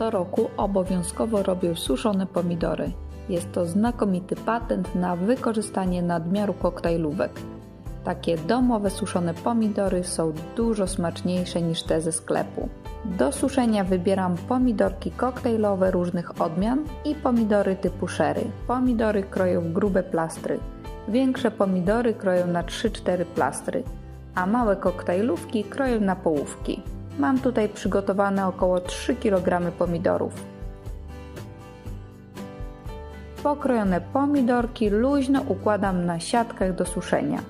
Co roku obowiązkowo robię suszone pomidory. Jest to znakomity patent na wykorzystanie nadmiaru koktajlówek. Takie domowe suszone pomidory są dużo smaczniejsze niż te ze sklepu. Do suszenia wybieram pomidorki koktajlowe różnych odmian i pomidory typu sherry. Pomidory kroję w grube plastry. Większe pomidory kroję na 3-4 plastry, a małe koktajlówki kroję na połówki. Mam tutaj przygotowane około 3 kg pomidorów. Pokrojone pomidorki luźno układam na siatkach do suszenia.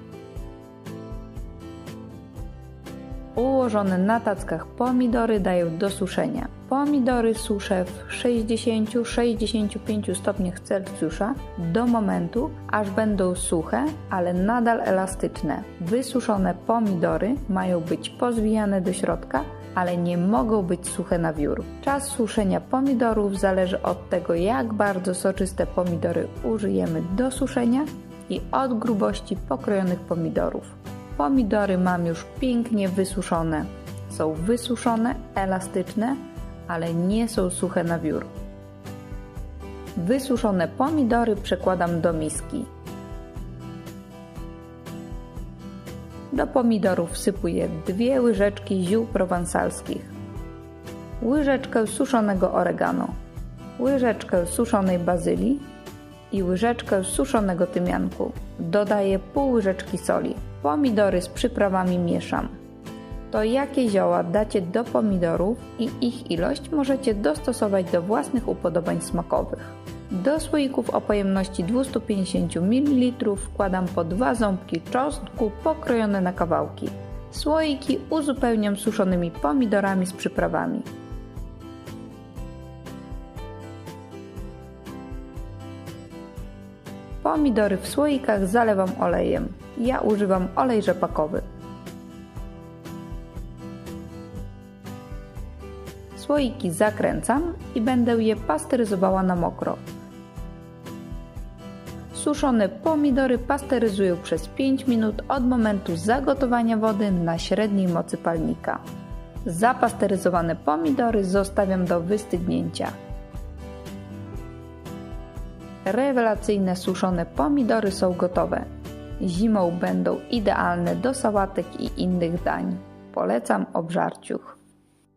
Ułożone na tackach pomidory daję do suszenia. Pomidory suszę w 60-65 stopniach Celsjusza do momentu, aż będą suche, ale nadal elastyczne. Wysuszone pomidory mają być pozwijane do środka, ale nie mogą być suche na wiór. Czas suszenia pomidorów zależy od tego, jak bardzo soczyste pomidory użyjemy do suszenia i od grubości pokrojonych pomidorów. Pomidory mam już pięknie wysuszone. Są wysuszone, elastyczne, ale nie są suche na wiór. Wysuszone pomidory przekładam do miski. Do pomidorów wsypuję dwie łyżeczki ziół prowansalskich, łyżeczkę suszonego oregano, łyżeczkę suszonej bazylii i łyżeczkę suszonego tymianku. Dodaję pół łyżeczki soli. Pomidory z przyprawami mieszam. To jakie zioła dacie do pomidorów i ich ilość możecie dostosować do własnych upodobań smakowych. Do słoików o pojemności 250 ml wkładam po dwa ząbki czosnku pokrojone na kawałki. Słoiki uzupełniam suszonymi pomidorami z przyprawami. Pomidory w słoikach zalewam olejem. Ja używam olej rzepakowy. Słoiki zakręcam i będę je pasteryzowała na mokro. Suszone pomidory pasteryzuję przez 5 minut od momentu zagotowania wody na średniej mocy palnika. Zapasteryzowane pomidory zostawiam do wystygnięcia. Rewelacyjne suszone pomidory są gotowe. Zimą będą idealne do sałatek i innych dań. Polecam obżarciuch.